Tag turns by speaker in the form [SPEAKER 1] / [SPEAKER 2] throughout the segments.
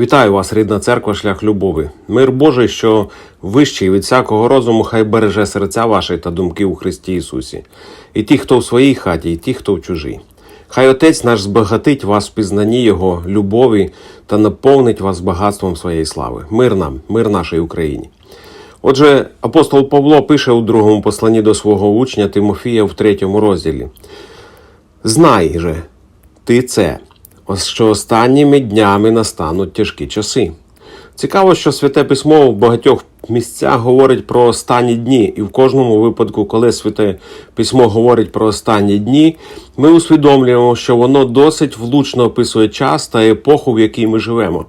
[SPEAKER 1] Вітаю вас, рідна церква, шлях любові. Мир Божий, що вищий від всякого розуму, хай береже серця ваші та думки у Христі Ісусі. І ті, хто в своїй хаті, і ті, хто в чужій. Хай Отець наш збагатить вас в пізнанні Його любові та наповнить вас багатством своєї слави. Мир нам, мир нашій Україні. Отже, апостол Павло пише у другому посланні до свого учня Тимофія в третьому розділі. Знай же, ти це, що останніми днями настануть тяжкі часи. Цікаво, що Святе Письмо в багатьох місцях говорить про останні дні, і в кожному випадку, коли Святе Письмо говорить про останні дні, ми усвідомлюємо, що воно досить влучно описує час та епоху, в якій ми живемо.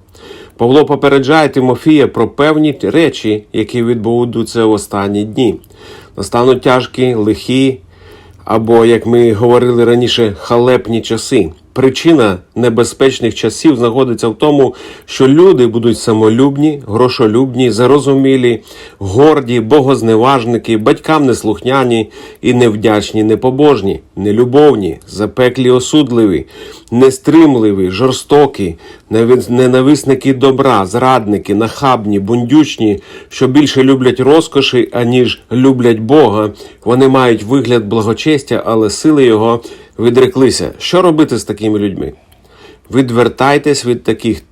[SPEAKER 1] Павло попереджає Тимофія про певні речі, які відбудуться в останні дні. Настануть тяжкі, лихі, або, як ми говорили раніше, халепні часи. Причина небезпечних часів знаходиться в тому, що люди будуть самолюбні, грошолюбні, зарозумілі, горді, богозневажники, батькам неслухняні і невдячні, непобожні, нелюбовні, запеклі, осудливі, нестримливі, жорстокі, ненависники добра, зрадники, нахабні, бундючні, що більше люблять розкоші, аніж люблять Бога. Вони мають вигляд благочестя, але сили його відреклися. Що робити з такими людьми? Відвертайтесь від таких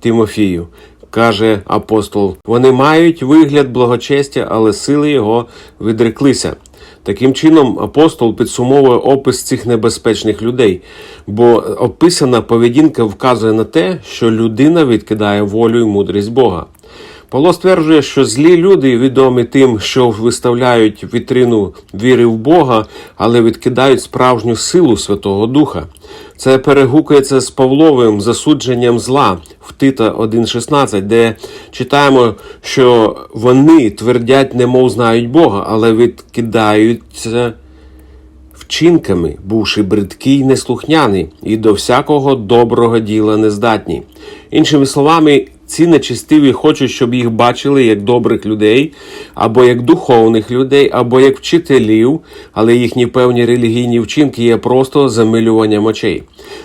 [SPEAKER 1] Тимофію, каже апостол. Вони мають вигляд благочестя, але сили його відреклися. Таким чином, апостол підсумовує опис цих небезпечних людей, бо описана поведінка вказує на те, що людина відкидає волю і мудрість Бога. Павло стверджує, що злі люди відомі тим, що виставляють вітрину віри в Бога, але відкидають справжню силу Святого Духа. Це перегукується з Павловим засудженням зла в Тита 1.16, де читаємо, що вони твердять, немов знають Бога, але відкидаються вчинками, бувши бридкі й неслухняні, і до всякого доброго діла нездатні. Іншими словами, ці нечистиві хочуть, щоб їх бачили як добрих людей, або як духовних людей, або як вчителів, але їхні певні релігійні вчинки є просто замилюванням очей.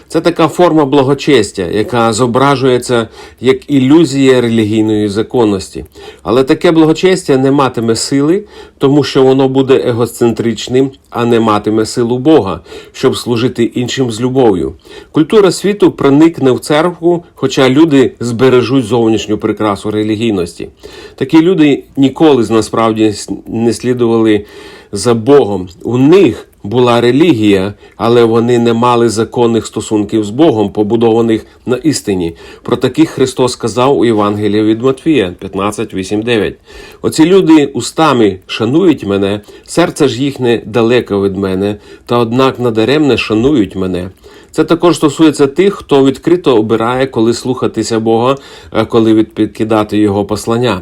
[SPEAKER 1] Це така форма благочестя, яка зображується як ілюзія релігійної законності. Але таке благочестя не матиме сили, тому що воно буде егоцентричним, а не матиме силу Бога, щоб служити іншим з любов'ю. Культура світу проникне в церкву, хоча люди збережуть зовнішню прикрасу релігійності. Такі люди ніколи насправді не слідували за Богом. У них була релігія, але вони не мали законних стосунків з Богом, побудованих на істині. Про таких Христос сказав у Євангелії від Матфія 15.8.9. Оці люди устами шанують мене, серце ж їхнє далеко від мене, та однак надаремне шанують мене. Це також стосується тих, хто відкрито обирає, коли слухатися Бога, а коли відкидати Його послання.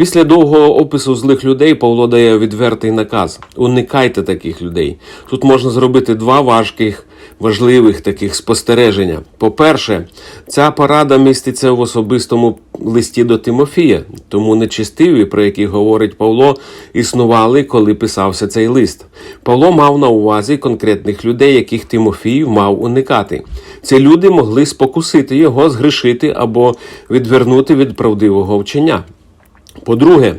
[SPEAKER 1] Після довгого опису злих людей Павло дає відвертий наказ: уникайте таких людей. Тут можна зробити два важких, важливих таких спостереження. По-перше, ця порада міститься в особистому листі до Тимофія, тому нечистиві, про які говорить Павло, існували, коли писався цей лист. Павло мав на увазі конкретних людей, яких Тимофій мав уникати. Ці люди могли спокусити його, згрішити або відвернути від правдивого вчення. По-друге,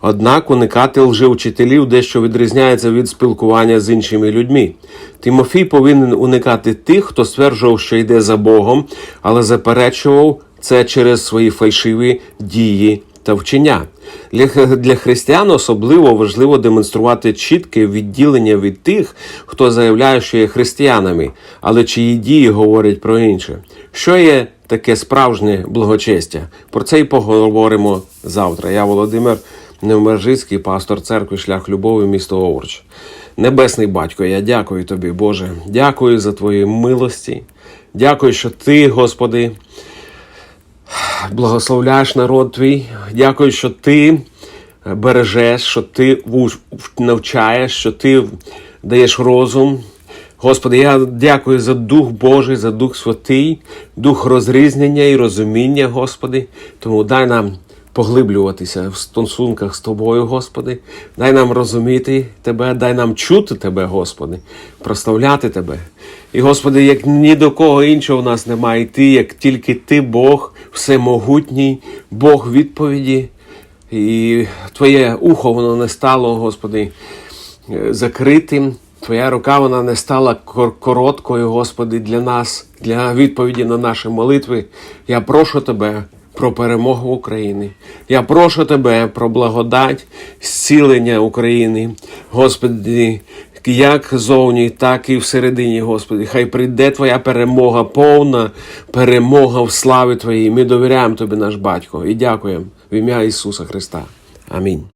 [SPEAKER 1] однак уникати лжеучителів дещо відрізняється від спілкування з іншими людьми. Тимофій повинен уникати тих, хто стверджував, що йде за Богом, але заперечував це через свої фальшиві дії та вчення. Для, для християн особливо важливо демонструвати чітке відділення від тих, хто заявляє, що є християнами, але чиї дії говорять про інше. Що є таке справжнє благочестя? Про це й поговоримо завтра. Я Володимир Невмержицький, пастор церкви Шлях Любові, місто Овруч. Небесний батько, я дякую тобі, Боже. Дякую за твої милості. Дякую, що ти, Господи, благословляєш народ твій. Дякую, що ти бережеш, що ти навчаєш, що ти даєш розум. Господи, я дякую за Дух Божий, за Дух Святий, Дух розрізнення і розуміння, Господи. Тому дай нам поглиблюватися в стосунках з тобою, Господи. Дай нам розуміти Тебе, дай нам чути Тебе, Господи, прославляти Тебе. І, Господи, як ні до кого іншого в нас немає йти, як тільки Ти, Бог, всемогутній, Бог відповіді. І Твоє ухо воно не стало, Господи, е, закритим. Твоя рука вона не стала короткою, Господи, для нас, для відповіді на наші молитви. Я прошу Тебе про перемогу України. Я прошу Тебе про благодать, зцілення України. Господи, як зовні, так і всередині, Господи. Хай прийде Твоя перемога, повна перемога в славі Твоїй. Ми довіряємо Тобі, наш Батько, і дякуємо в ім'я Ісуса Христа. Амінь.